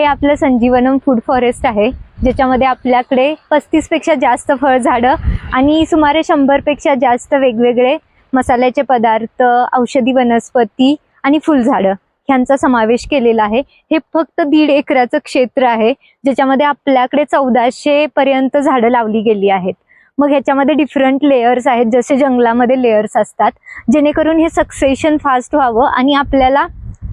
हे आपलं संजीवनम food forest आहे ज्याच्यामध्ये आपल्याकडे पस्तीसपेक्षा जास्त फळझाडं आणि सुमारे शंभरपेक्षा जास्त वेगवेगळे मसाल्याचे पदार्थ औषधी वनस्पती आणि फुलझाडं ह्यांचा समावेश केलेला आहे. हे फक्त दीड एकराचं क्षेत्र आहे ज्याच्यामध्ये आपल्याकडे चौदाशे पर्यंत झाडं लावली गेली आहेत. मग ह्याच्यामध्ये डिफरंट लेयर्स आहेत जसे जंगलामध्ये लेयर्स असतात जेणेकरून हे सक्सेशन फास्ट व्हावं आणि आपल्याला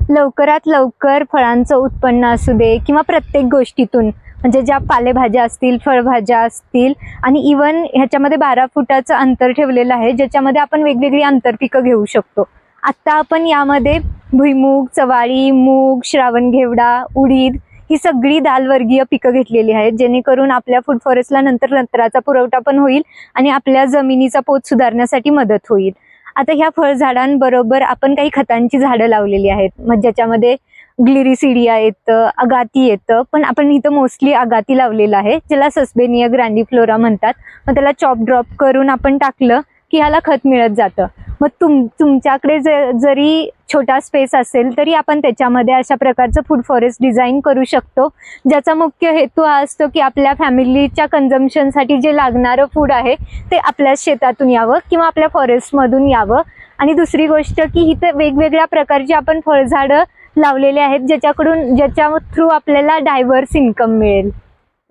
लवकरात लवकर फळांचं उत्पन्न असू दे किंवा प्रत्येक गोष्टीतून म्हणजे ज्या पालेभाज्या असतील फळभाज्या असतील आणि इवन ह्याच्यामध्ये बारा फुटाचं अंतर ठेवलेलं आहे ज्याच्यामध्ये आपण वेगवेगळी आंतरपिकं घेऊ शकतो. आत्ता आपण यामध्ये भुईमूग चवाळी मूग श्रावण घेवडा उडीद ही सगळी दालवर्गीय पिकं घेतलेली आहेत जेणेकरून आपल्या फूड फॉरेस्टला नंतर नंतराचा पुरवठा पण होईल आणि आपल्या जमिनीचा पोत सुधारण्यासाठी मदत होईल. आता ह्या फळझाडांबरोबर आपण काही खतांची झाडं लावलेली आहेत. मग ज्याच्यामध्ये ग्लिरिसिडिया येतं अगाती येतं पण आपण इथं मोस्टली अगाती लावलेलं आहे ज्याला सस्बेनिया ग्रँडिफ्लोरा म्हणतात. मग त्याला चॉप ड्रॉप करून आपण टाकलं की ह्याला खत मिळत जातं. मग तुम तुमच्याकडे जर जरी छोटा स्पेस असेल तरी आपण त्याच्यामध्ये अशा प्रकारचं फूड फॉरेस्ट डिझाईन करू शकतो. ज्याचा मुख्य हेतू हा असतो की आपल्या फॅमिलीच्या कन्झम्पशनसाठी जे लागणारं फूड आहे ते आपल्या शेतातून यावं किंवा आपल्या फॉरेस्टमधून यावं. आणि दुसरी गोष्ट की इथं वेगवेगळ्या प्रकारची आपण फळझाडं लावलेले आहेत ज्याच्याकडून ज्याच्या थ्रू आपल्याला डायव्हर्स इन्कम मिळेल.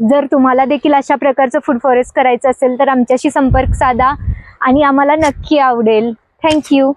जर तुम्हाला देखील अशा प्रकारचं फूड फॉरेस्ट करायचं असेल तर आमच्याशी संपर्क साधा. आणि आम्हाला नक्की आवडेल. थँक्यू